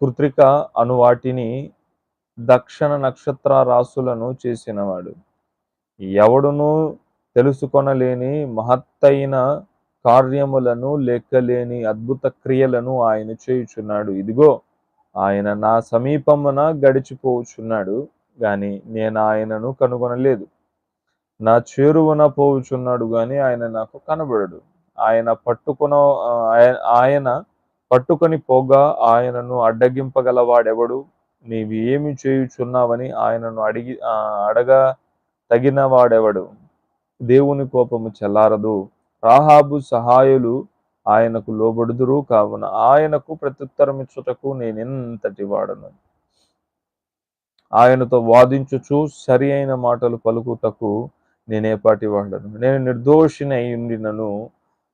కృత్రిక అను వాటిని దక్షిణ నక్షత్ర రాసులను చేసినవాడు. ఎవడును తెలుసుకొనలేని మహత్తైన కార్యములను లెక్కలేని అద్భుత క్రియలను ఆయన చేయుచున్నాడు. ఇదిగో ఆయన నా సమీపమున గడిచిపోవుచున్నాడు గాని నేను ఆయనను కనుగొనలేదు. నా చేరువన పోవుచున్నాడు గాని ఆయన నాకు కనబడడు. ఆయన పట్టుకున ఆయన పట్టుకొని పోగా ఆయనను అడ్డగింపగలవాడెవడు? నీవు ఏమి చేయుచున్నావని ఆయనను అడిగి అడగ తగిన వాడెవడు దేవుని కోపము చెల్లారదు. రాహాబు సహాయులు ఆయనకు లోబడుదురు. కావున ఆయనకు ప్రత్యుత్తరమిచ్చుటకు నేనెంతటి వాడను? ఆయనతో వాదించుచు సరి అయిన మాటలు పలుకుటకు నేనేపాటి వాడను. నేను నిర్దోషిని అయి ఉండినను.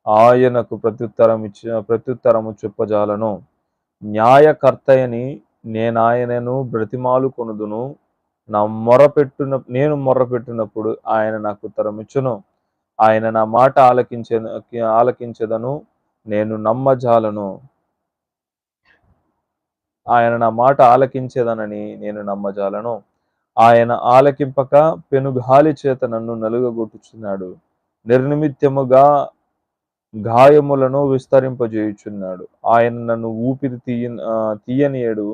ఆయనకు ప్రత్యుత్తరం ఇచ్చి ప్రత్యుత్తరము చెప్పజాలను. న్యాయకర్తయని నేనాయనను బ్రతిమాలు కొనుదును. నా మొరపెట్టున నేను మొరపెట్టినప్పుడు ఆయన నాకు ఉత్తరమిచ్చును ఆయన నా మాట ఆలకించే ఆలకించదను. నేను నమ్మజాలను. ఆయన నా మాట ఆలకించేదనని నేను నమ్మజాలను. ఆయన ఆలకింపక పెనుగాలి చేత నన్ను నలుగగొట్టుచున్నాడు. నిర్నిమిత్యముగా గాయములను విస్తరింపజేయుచున్నాడు. ఆయన నన్ను ఊపిరి తీయ తీయనియడు.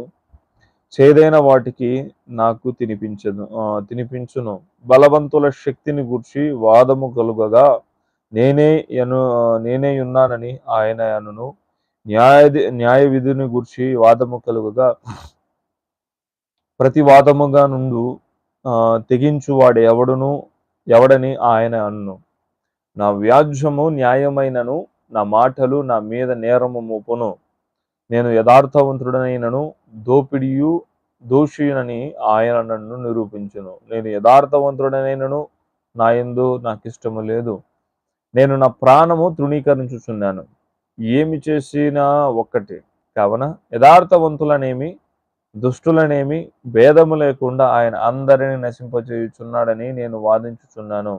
చేదైన వాటికి నాకు తినిపించదు తినిపించును. బలవంతుల శక్తిని గుర్చి వాదము కలుగగా నేనే ఎను నేనే ఉన్నానని ఆయన అనును న్యాయ న్యాయ విధిని గుర్చి వాదము కలుగగా ప్రతి వాదముగా నుండు తెగించువాడు ఎవడును ఎవడని ఆయన అన్ను నా వ్యాజ్యము న్యాయమైనను నా మాటలు నా మీద నేరము మోపును నేను యథార్థవంతుడనైనను దోపిడియు దోషినని ఆయన నన్ను నిరూపించును. నేను యథార్థవంతుడనైనను నా ఎందు నాకు ఇష్టము లేదు. నేను నా ప్రాణము తృణీకరించుచున్నాను. ఏమి చేసినా ఒక్కటి కావున యథార్థవంతులనేమి దుష్టులనేమి భేదము లేకుండా ఆయన అందరిని నశింపజేయుచున్నాడని నేను వాదించుచున్నాను.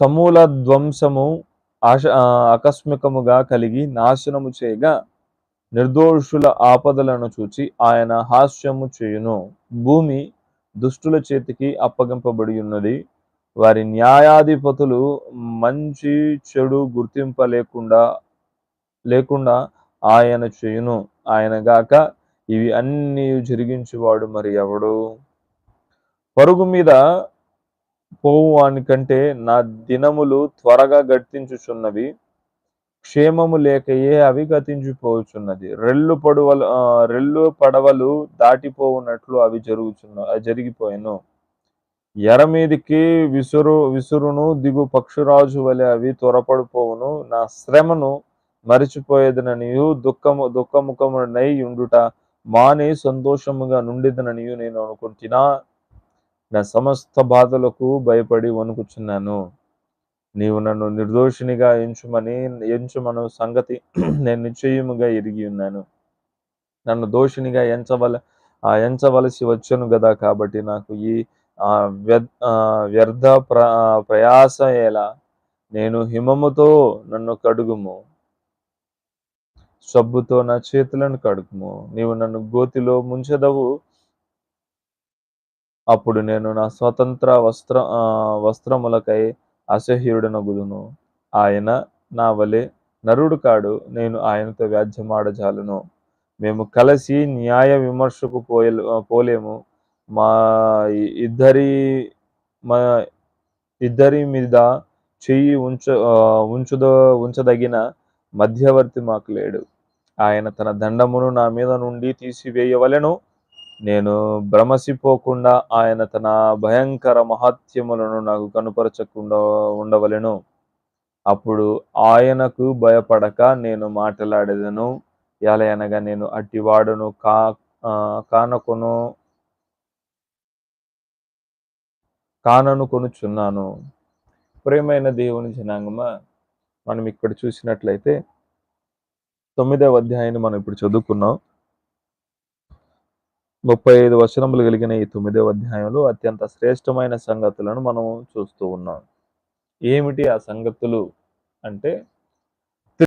సమూల ధ్వంసము ఆశ ఆకస్మికముగా కలిగి నాశనము చేయగా నిర్దోషుల ఆపదలను చూచి ఆయన హాస్యము చేయును. భూమి దుష్టుల చేతికి అప్పగింపబడి ఉన్నది వారి న్యాయాధిపతులు మంచి చెడు గుర్తింప లేకుండా లేకుండా ఆయన చేయును. ఆయన గాక ఇవి అన్నీ జరిగించేవాడు మరి ఎవడు? పరుగు మీద పోవు కంటే నా దినములు త్వరగా గట్టించుచున్నవి క్షేమము లేకయే అవి గతించిపోవచ్చున్నది రెల్లు పడవలు రెల్లు పడవలు దాటిపోవునట్లు అవి జరుగుచున్న జరిగిపోయాను. ఎర మీదికి విసురు విసురును దిగు పక్షురాజు వలె అవి త్వరపడిపోవును. నా శ్రమను మరిచిపోయేదననియు దుఃఖము దుఃఖముఖమునై ఉండుట మాని సంతోషముగా నుండిదననియు నేను అనుకుంటున్నా నా సమస్త బాధలకు భయపడి వణుకుచున్నాను. నీవు నన్ను నిర్దోషినిగా ఎంచుమని ఎంచుమను సంగతి నేను నిశ్చయముగా ఎరిగి ఉన్నాను. నన్ను దోషినిగా ఎంచవల ఎంచవలసి వచ్చను కదా కాబట్టి నాకు ఈ వ్యర్థ ప్ర ప్రయాస ఎలా? నేను హిమముతో నన్ను కడుగుము. సబ్బుతో నా చేతులను కడుగుము. నీవు నన్ను గోతిలో ముంచెదవు. అప్పుడు నేను నా స్వతంత్ర వస్త్ర వస్త్రములకై అసహ్యుడనగుదును. ఆయన నా వలె నరుడు కాడు నేను ఆయనతో వ్యాధ్యమాడజాలను మేము కలిసి న్యాయ విమర్శకు పోయే పోలేము. మా ఇద్దరి మా ఇద్దరి మీద చెయ్యి ఉంచ ఉంచుదో ఉంచదగిన మధ్యవర్తి మాకు లేడు. ఆయన తన దండమును నా మీద నుండి తీసివేయవలెను. నేను భ్రమసిపోకుండా ఆయన తన భయంకర మహత్యములను నాకు కనుపరచకుండా ఉండవలెను. అప్పుడు ఆయనకు భయపడక నేను మాట్లాడేదను. ఎలా అనగా నేను అట్టివాడును కా కానకొను కానను కొనుచున్నాను. ప్రేమైన దేవుని జనాంగమ మనం ఇక్కడ చూసినట్లయితే తొమ్మిదవ అధ్యాయాన్ని మనం ఇప్పుడు చదువుకున్నాం. ముప్పై ఐదు వచనములు కలిగిన ఈ తొమ్మిదవ అధ్యాయంలో అత్యంత శ్రేష్టమైన సంగతులను మనం చూస్తూ ఉన్నాం. ఏమిటి ఆ సంగతులు? అంటే